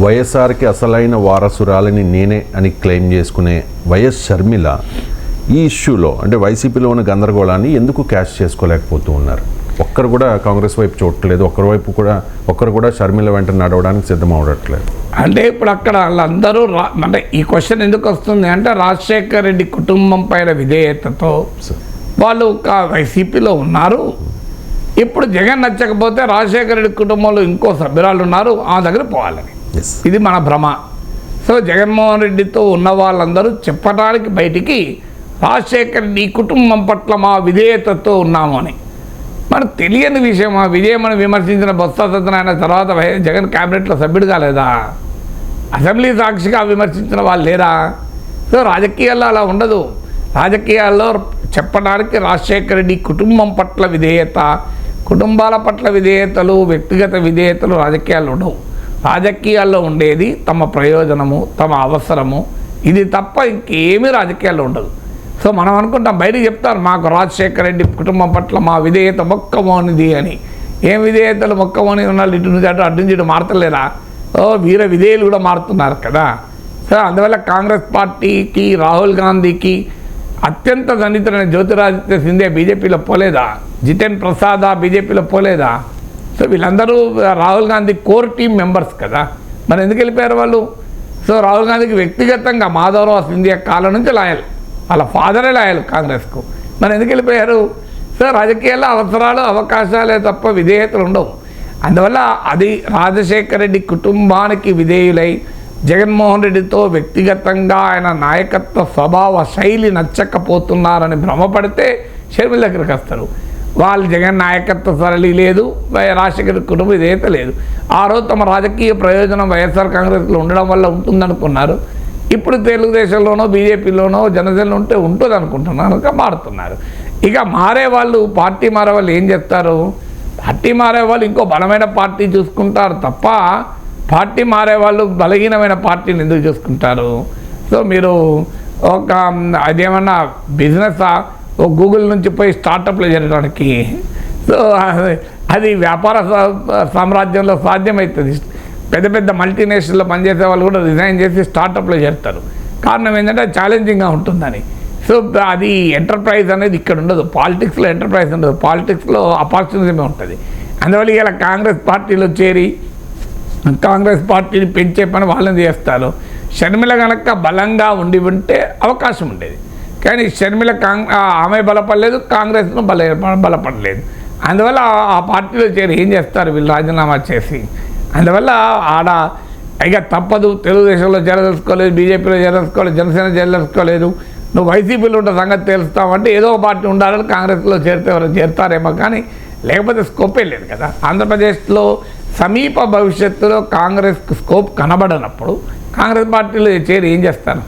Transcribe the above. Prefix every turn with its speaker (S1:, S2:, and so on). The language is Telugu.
S1: వైఎస్ఆర్కి అసలైన వారసురాలని నేనే అని క్లెయిమ్ చేసుకునే వైఎస్ షర్మిల ఈ ఇష్యూలో అంటే వైసీపీలో ఉన్న గందరగోళాన్ని ఎందుకు క్యాష్ చేసుకోలేకపోతూ ఉన్నారు? ఒక్కరు కూడా కాంగ్రెస్ వైపు చూడట్లేదు ఒక్కరి వైపు కూడా ఒక్కరు కూడా షర్మిల వెంట నడవడానికి సిద్ధం అవడట్లేదు
S2: అంటే ఇప్పుడు అక్కడ వాళ్ళందరూ రా అంటే ఈ క్వశ్చన్ ఎందుకు వస్తుంది అంటే రాజశేఖర్ రెడ్డి కుటుంబం పైన విధేయతతో వాళ్ళు ఒక వైసీపీలో ఉన్నారు. ఇప్పుడు జగన్ నచ్చకపోతే రాజశేఖర రెడ్డి కుటుంబంలో ఇంకో సభ్యురాలు ఉన్నారు ఆ దగ్గర పోవాలని. ఇది మన భ్రమ. సో జగన్మోహన్ రెడ్డితో ఉన్న వాళ్ళందరూ చెప్పడానికి బయటికి రాజశేఖర్ నీ కుటుంబం పట్ల మా విధేయతతో ఉన్నాము అని. మనకు తెలియని విషయం ఆ విజయమని విమర్శించిన బొత్స సత్యనారాయణ తర్వాత జగన్ క్యాబినెట్లో సభ్యుడు కాలేదా అసెంబ్లీ సాక్షిగా విమర్శించిన వాళ్ళు లేరా? సో రాజకీయాల్లో అలా ఉండదు. రాజకీయాల్లో చెప్పడానికి రాజశేఖర రెడ్డి కుటుంబం పట్ల విధేయత కుటుంబాల పట్ల విధేయతలు వ్యక్తిగత విధేయతలు రాజకీయాలు ఉండవు. రాజకీయాల్లో ఉండేది తమ ప్రయోజనము తమ అవసరము. ఇది తప్ప ఇంకేమీ రాజకీయాల్లో ఉండదు. సో మనం అనుకుంటాం బయటికి చెప్తారు మాకు రాజశేఖర రెడ్డి కుటుంబం పట్ల మా విధేయత మొక్కమోనిది అని. ఏం విధేయతలు మొక్కమోని ఉన్నారు? ఇటు నుంచి అటు అటు నుంచి ఇటు మారతలేరా? ఓ వీర విధేయులు కూడా మారుతున్నారు కదా. సో అందువల్ల కాంగ్రెస్ పార్టీకి రాహుల్ గాంధీకి అత్యంత దళితులైన జ్యోతిరాదిత్య సింధే బీజేపీలో పోలేదా? జితేన్ ప్రసాద్ బీజేపీలో పోలేదా? సో వీళ్ళందరూ Rahul Gandhi core team members కదా. మరి ఎందుకు వెళ్ళిపోయారు వాళ్ళు? సో రాహుల్ గాంధీకి వ్యక్తిగతంగా మాధవరావు సింధియా కాలం నుంచి లాయల్. వాళ్ళ ఫాదరే లాయల్ కాంగ్రెస్కు. మరి ఎందుకు వెళ్ళిపోయారు? సో రాజకీయాల్లో అవసరాలు అవకాశాలే తప్ప విధేయతలు ఉండవు. అందువల్ల అది రాజశేఖర రెడ్డి కుటుంబానికి విధేయులై జగన్మోహన్ రెడ్డితో వ్యక్తిగతంగా ఆయన నాయకత్వ స్వభావ శైలి నచ్చకపోతున్నారని భ్రమపడితే షర్మిల దగ్గరికి వస్తారు. వాళ్ళు జగన్ నాయకత్వ సరళి లేదు వై- కుటుంబ ఇదేత లేదు. ఆ రోజు తమ రాజకీయ ప్రయోజనం వైఎస్ఆర్ కాంగ్రెస్లో ఉండడం వల్ల ఉంటుందనుకున్నారు. ఇప్పుడు తెలుగుదేశంలోనో బీజేపీలోనో జనసేనలో ఉంటే ఉంటుంది అనుకుంటున్నాను కనుక మారుతున్నారు. ఇక మారే వాళ్ళు పార్టీ మారే వాళ్ళు ఏం చేస్తారు? పార్టీ మారే వాళ్ళు ఇంకో బలమైన పార్టీ చూసుకుంటారు తప్ప పార్టీ మారే వాళ్ళు బలహీనమైన పార్టీని ఎందుకు చూసుకుంటారు? సో మీరు ఒక అదేమన్నా బిజినెస్? గూగుల్ నుంచి పోయి స్టార్టప్లు చేరడానికి సో అది- వ్యాపార సామ్రాజ్యంలో సాధ్యమవుతుంది పెద్ద పెద్ద మల్టీనేషనల్లో పనిచేసే వాళ్ళు కూడా రిజైన్ చేసి స్టార్టప్లో చేస్తారు. కారణం ఏంటంటే ఛాలెంజింగ్గా ఉంటుందని. సో అది ఎంటర్ప్రైజ్ అనేది ఇక్కడ ఉండదు. పాలిటిక్స్లో ఎంటర్ప్రైజ్ ఉండదు. పాలిటిక్స్లో అపార్చునిటీమే ఉంటుంది. అందువల్ల ఇలా కాంగ్రెస్ పార్టీలో చేరి కాంగ్రెస్ పార్టీని పెంచే పని వాళ్ళని చేస్తారు. షర్మిల కనుక బలంగా ఉండి ఉంటే అవకాశం ఉండేది. కానీ షర్మిల కాంగ్ ఆమె బలపడలేదు కాంగ్రెస్ను బల బలపడలేదు. అందువల్ల ఆ- పార్టీలో చేరి ఏం చేస్తారు వీళ్ళు రాజీనామా చేసి? అందువల్ల ఆడ ఇక తప్పదు తెలుగుదేశంలో చేరదలుచుకోలేదు బీజేపీలో చేరదలుచుకోలేదు జనసేన చేరదలుచుకోలేదు నువ్వు వైసీపీలో ఉన్న సంగతి తెలుస్తావంటే ఏదో ఒక పార్టీ ఉండాలని కాంగ్రెస్లో చేరితే చేరుతారేమో కానీ లేకపోతే స్కోపే లేదు కదా. ఆంధ్రప్రదేశ్లో సమీప భవిష్యత్తులో కాంగ్రెస్ స్కోప్ కనబడనప్పుడు కాంగ్రెస్ పార్టీలో చేరి ఏం చేస్తాను